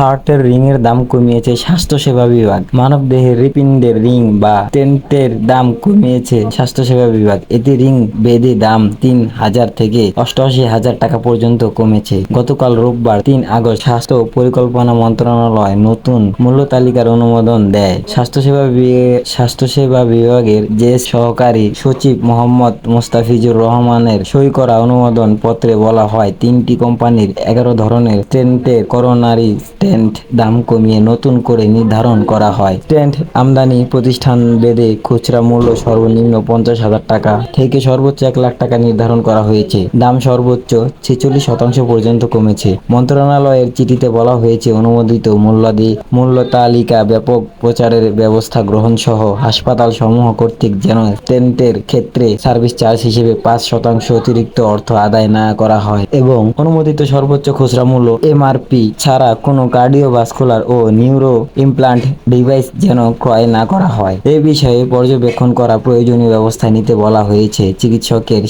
হার্টের রিং এর দাম কমিয়েছে স্বাস্থ্যসেবা বিভাগ। মানবদেহের হৃৎপিণ্ডের রিং বা টেন্টের দাম কমিয়েছে স্বাস্থ্যসেবা বিভাগ। এতে রিং বেদে দাম তিন হাজার থেকে অষ্টআশি হাজার টাকা পর্যন্ত কমেছে। গতকাল রোববার তিন আগস্ট স্বাস্থ্য পরিকল্পনা মন্ত্রণালয় নতুন মূল্য তালিকার অনুমোদন দেয়। স্বাস্থ্যসেবা স্বাস্থ্যসেবা বিভাগের যে সহকারী সচিব মোহাম্মদ মোস্তাফিজুর রহমানের সই করা অনুমোদন পত্রে বলা হয়, তিনটি কোম্পানির এগারো ধরনের স্টেন্টের করোনারি স্টেন্ট দাম কমিয়ে নতুন করে নির্ধারণ করা হয়। স্টেন্ট আমদানি প্রতিষ্ঠান বেদে খুচরা মূল্য সর্বনিম্ন পঞ্চাশ হাজার টাকা থেকে সর্বোচ্চ এক লাখ টাকা নির্ধারণ করা হয়েছে। দাম সর্বোচ্চ ছেচল্লিশ শতাংশ পর্যন্ত কমেছে। মন্ত্রণালয়ের চিঠিতে বলা হয়েছে, অনুমোদিত মূল্যাদি, মূল্য তালিকা ব্যাপক প্রচারের ব্যবস্থা গ্রহণ সহ হাসপাতাল সমূহ কর্তৃক যেন স্টেন্টের ক্ষেত্রে সার্ভিস চার্জ হিসেবে পাঁচ শতাংশ অতিরিক্ত অর্থ আদায় না করা হয় এবং অনুমোদিত সর্বোচ্চ খুচরা মূল্য এমআরপি ছাড়া কোনো কার্ডিওভাস্কুলার ও নিউরো ইমপ্লান্ট ডিভাইস যেন ক্রয় না করা হয়। এ বিষয়ে পর্যবেক্ষণ করা প্রয়োজনীয় ব্যবস্থা নিতে বলা হয়েছে। চিকিৎসকের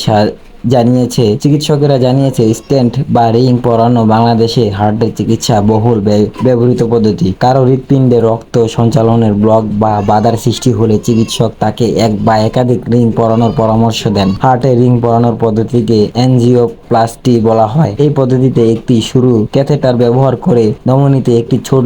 জানিয়েছে। চিকিৎসকেরা জানিয়েছে, স্টেন্ট বা রিং পরানো বাংলাদেশে হার্টের চিকিৎসা বহুল ব্যবহৃত পদ্ধতি। কারও হৃৎপিণ্ডে রক্ত সঞ্চালনের ব্লক বা বাধার সৃষ্টি হলে চিকিৎসক তাকে এক বা একাধিক রিং পরানোর পরামর্শ দেন। হার্টে রিং পরানোর পদ্ধতিকে এনজিওপ্লাস্টি বলা হয়। এই পদ্ধতিতে একটি শুরু ক্যাথেটার ব্যবহার করে ধমনীতে একটি ছোট